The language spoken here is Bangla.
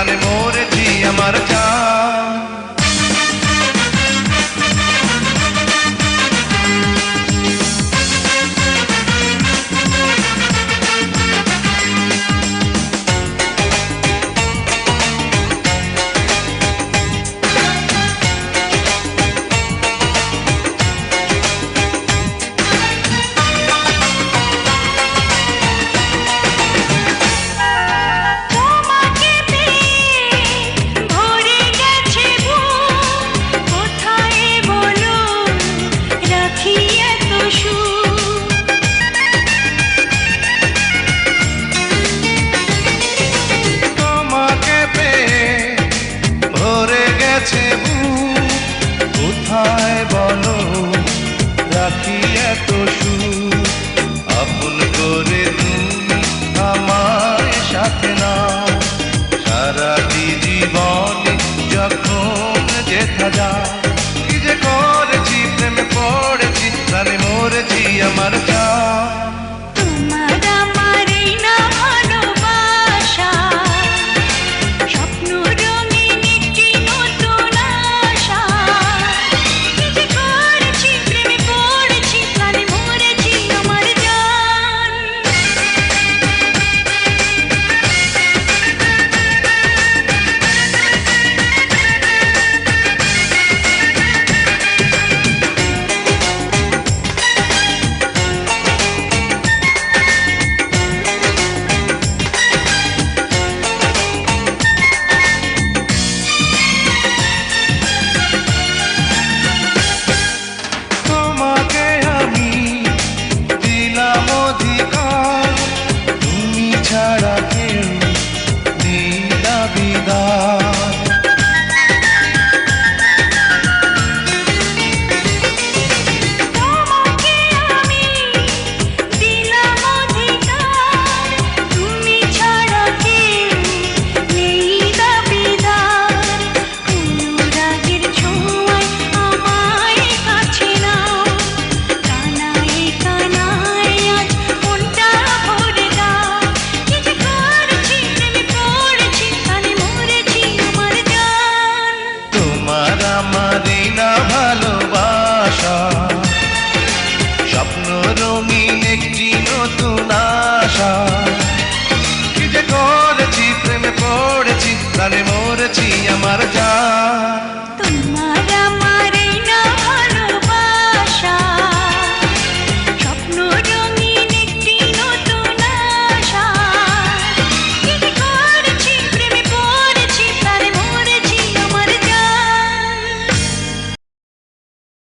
প্রাণে মরেছি আমার চা story. করেছি আমার যা। তোমার